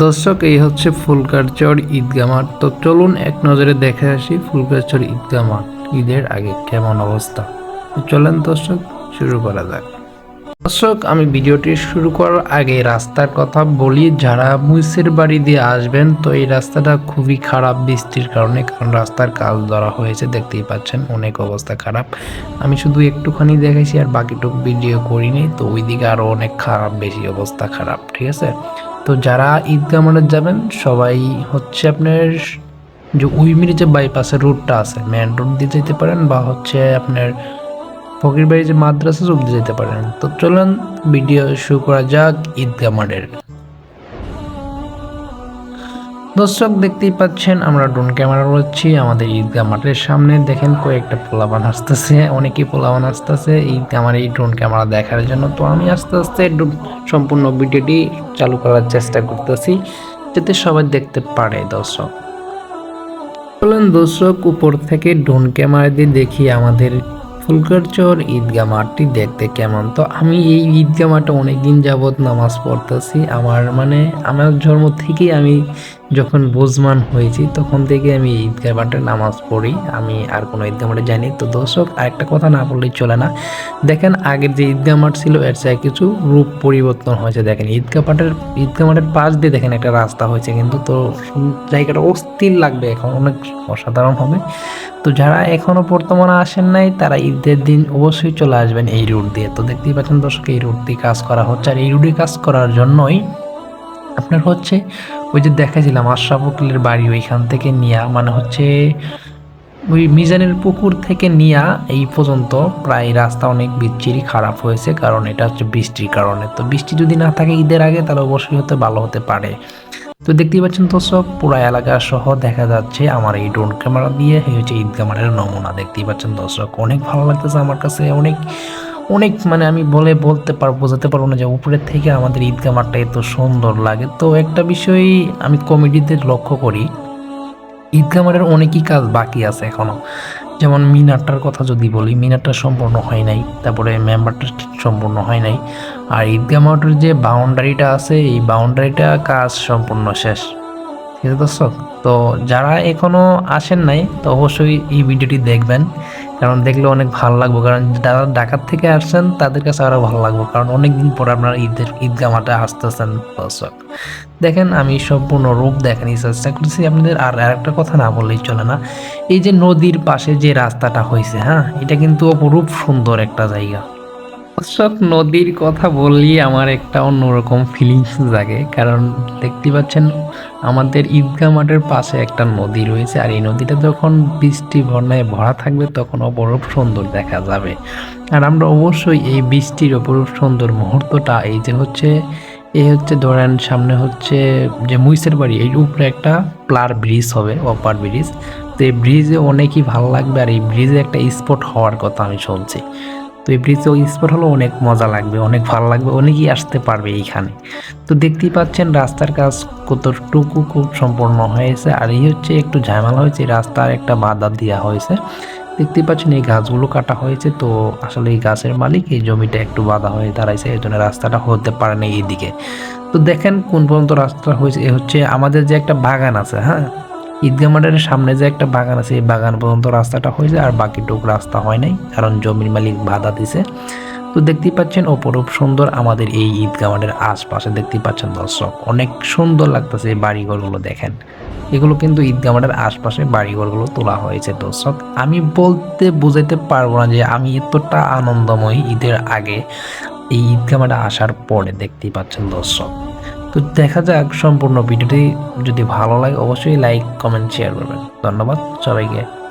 দর্শক, এই হচ্ছে ফুলকারচর ঈদগা মাঠ। তো চলুন এক নজরে দেখে আসি ফুলকারচর ঈদগা মাঠ। ঈদের আগে কেমন অবস্থা? চলেন দর্শক, শুরু করা যাক। দর্শক, আমি ভিডিওটি শুরু করার আগে রাস্তার কথা বলি, যারা মুইসের বাড়ি দিয়ে আসবেন, তো এই রাস্তাটা খুবই খারাপ, বৃষ্টির কারণে, কারণ রাস্তার কাজ ধরা হয়েছে, দেখতেই পাচ্ছেন, অনেক অবস্থা খারাপ। আমি শুধু একটুখানি দেখেছি আর বাকিটুকু ভিডিও করিনি, তো ওইদিকে আরও অনেক খারাপ, বেশি অবস্থা খারাপ, ঠিক আছে? তো যারা ঈদগাহ মাঠে যাবেন, সবাই হচ্ছে আপনার যে উইমিরি যে বাইপাসের রুটটা আছে মেন রোড দিয়ে যেতে পারেন বা হচ্ছে আপনার ফকির যে মাদ্রাসা রুট দিয়ে যেতে পারেন। তো চলুন ভিডিও শুরু করা যাক ঈদগাহ মাঠের দর্শক দেখতেই পাচ্ছেন, আমরা ড্রোন ক্যামেরা রয়েছি, আমাদের ঈদগাহ মাঠের সামনে। দেখেন, কয়েকটা পোলাবান আসতেছে অনেকেই পোলাবান আসতেছে এই আমার এই ড্রোন ক্যামেরা দেখার জন্য তো আমি আস্তে আস্তে সম্পূর্ণ ভিডিওটি চালু করার চেষ্টা করতেছি, যাতে সবাই দেখতে পারে দর্শক। বলেন দর্শক, উপর থেকে ড্রোন ক্যামেরা দিয়ে দেখি আমাদের ফুলকারচর ঈদগাহ মাঠটি দেখতে কেমন। তো আমি এই ঈদগাহ মাঠে অনেকদিন যাবৎ নামাজ পড়তেছি, আমার মানে আমার জন্ম থেকেই আমি যখন বুঝমান হয়েছি, তখন থেকে আমি ঈদগাহ মাঠে নামাজ পড়ি। আমি আর কোনো ঈদগাহ মাঠে যাইনি। তো দর্শক, আরেকটা কথা না বললেই চলে না। দেখেন, আগের যে ঈদগাহ মাঠ ছিল, এর চাই কিছু রূপ পরিবর্তন হয়েছে। দেখেন, ঈদগাহ মাঠের ঈদগাহ মাঠের পাশ দিয়ে দেখেন একটা রাস্তা হয়েছে কিন্তু তো জায়গাটা অস্থির লাগবে এখন, অনেক অসাধারণ হবে। তো যারা এখনও বর্তমানে আসেন নাই, তারা ঈদের দিন অবশ্যই চলে আসবেন এই রুট দিয়ে। তো দেখতেই পাচ্ছেন দর্শক, এই রুট দিয়ে কাজ করা হচ্ছে। আর এই রুটে কাজ করার জন্যই আপনার হচ্ছে ওই যে দেখাছিলাম আশরাফ উকিলের বাড়ি ওইখান থেকে নিয়া মানে হচ্ছে ওই মিজানের পুকুর থেকে নিয়া এই পর্যন্ত প্রায় রাস্তা অনেক বিচ্ছিরি খারাপ হয়েছে, কারণ এটা হচ্ছে বৃষ্টির কারণে। তো বৃষ্টি যদি না থাকে ঈদের আগে, তাহলে অবশ্যই হতে ভালো হতে পারে। তো দেখতেই পাচ্ছেন দর্শক, পুরো এলাকা সহ দেখা যাচ্ছে আমার এই ড্রোন ক্যামেরা দিয়ে হচ্ছে ঈদ মাঠের নমুনা। দেখতেই পাচ্ছেন দর্শক, অনেক ভালো লাগতেছে আমার কাছে, অনেক অনেক মানে আমি বলে বলতে পারব, বোঝাতে পারব না যে উপরের থেকে আমাদের ঈদগাহ মাঠটা এত সুন্দর লাগে। তো একটা বিষয় আমি কমিটিতে লক্ষ্য করি, ঈদগাহ মাঠের অনেকই কাজ বাকি আছে এখনও যেমন মিনারটার কথা যদি বলি, মিনারটা সম্পূর্ণ হয় নাই, তারপরে মেম্বারটা সম্পূর্ণ হয় নাই। আর ঈদগাহ মাঠের যে বাউন্ডারিটা আছে, এই বাউন্ডারিটা কাজ সম্পূর্ণ শেষ। ঠিক দর্শক, তো যারা এখনও আসেন নাই, তো অবশ্যই এই ভিডিওটি দেখবেন। কারণ দেখলে অনেক ভালো লাগবে। কারণ যারা ঢাকার থেকে আসছেন, তাদের কাছে আরও ভালো লাগবে। কারণ অনেক দিন পরে আপনারা ঈদের, ঈদগাহ মাঠে আসতেছেন, দর্শক। দেখেন, আমি সম্পূর্ণ রূপ দেখানোর চেষ্টা করছি আপনাদের আর আরেকটা কথা না বললেই চলে না। এই যে নদীর পাশে যে রাস্তাটা হয়েছে হ্যাঁ এটা কিন্তু অপরূপ সুন্দর একটা জায়গা। দর্শক নদীর কথা বললেই আমার একটা অন্যরকম ফিলিংস জাগে। কারণ দেখতে পাচ্ছেন, আমাদের ঈদগাহ মাঠের পাশে একটা নদী রয়েছে আর এই নদীটা যখন বৃষ্টি বন্যায় ভরা থাকবে তখন অপরূপ সুন্দর দেখা যাবে। আর আমরা অবশ্যই এই বৃষ্টির অপরূপ সুন্দর মুহূর্তটা, এই যে হচ্ছে, এই হচ্ছে ধরেন সামনে হচ্ছে যে মুইসের বাড়ি, এই উপরে একটা প্লার ব্রিজ হবে, অপার ব্রিজ। তো এই ব্রিজে অনেকই ভালো লাগবে আর এই ব্রিজে একটা স্পট হওয়ার কথা আমি শুনছি। তো এই ব্রিজে স্পট হলো অনেক মজা লাগবে, অনেক ভালো লাগবে, অনেকেই আসতে পারবে এইখানে। তো দেখতেই পাচ্ছেন রাস্তার কাজ কতটুকু খুব সম্পূর্ণ হয়েছে, আর এই হচ্ছে একটু ঝামেলা হয়েছে রাস্তার একটা বাধা দেওয়া হয়েছে। দেখতেই পাচ্ছেন এই গাছগুলো কাটা হয়েছে, তো আসলে এই গাছের মালিক এই জমিটা একটু বাধা হয়ে দাঁড়াইছে, এই জন্য রাস্তাটা হতে পারে না এইদিকে। তো দেখেন কোন পর্যন্ত রাস্তা হয়েছে হচ্ছে আমাদের যে একটা বাগান আছে হ্যাঁ? ঈদগাহ মাঠের সামনে যে একটা বাগান আছে, এই বাগান পর্যন্ত রাস্তাটা হয়েছে আর বাকিটুকু রাস্তা হয় নাই, কারণ জমির মালিক বাধা দিছে। তো দেখতেই পাচ্ছেন অপরূপ সুন্দর আমাদের এই ঈদগাহ মাঠের আশপাশে দেখতেই পাচ্ছেন দর্শক, অনেক সুন্দর লাগতেছে এই বাড়িঘরগুলো দেখেন। এগুলো কিন্তু ঈদগাহ মাঠের আশপাশে বাড়িঘরগুলো তোলা হয়েছে দর্শক। আমি বলতে বোঝাতে পারব না যে আমি এতটা আনন্দময় ঈদের আগে এই ঈদগাহ মাঠে আসার পরে দেখতেই পাচ্ছেন দর্শক। তো দেখা যাক সম্পূর্ণ ভিডিওটি যদি ভালো লাগে, অবশ্যই লাইক কমেন্ট শেয়ার করবেন। ধন্যবাদ সবাইকে।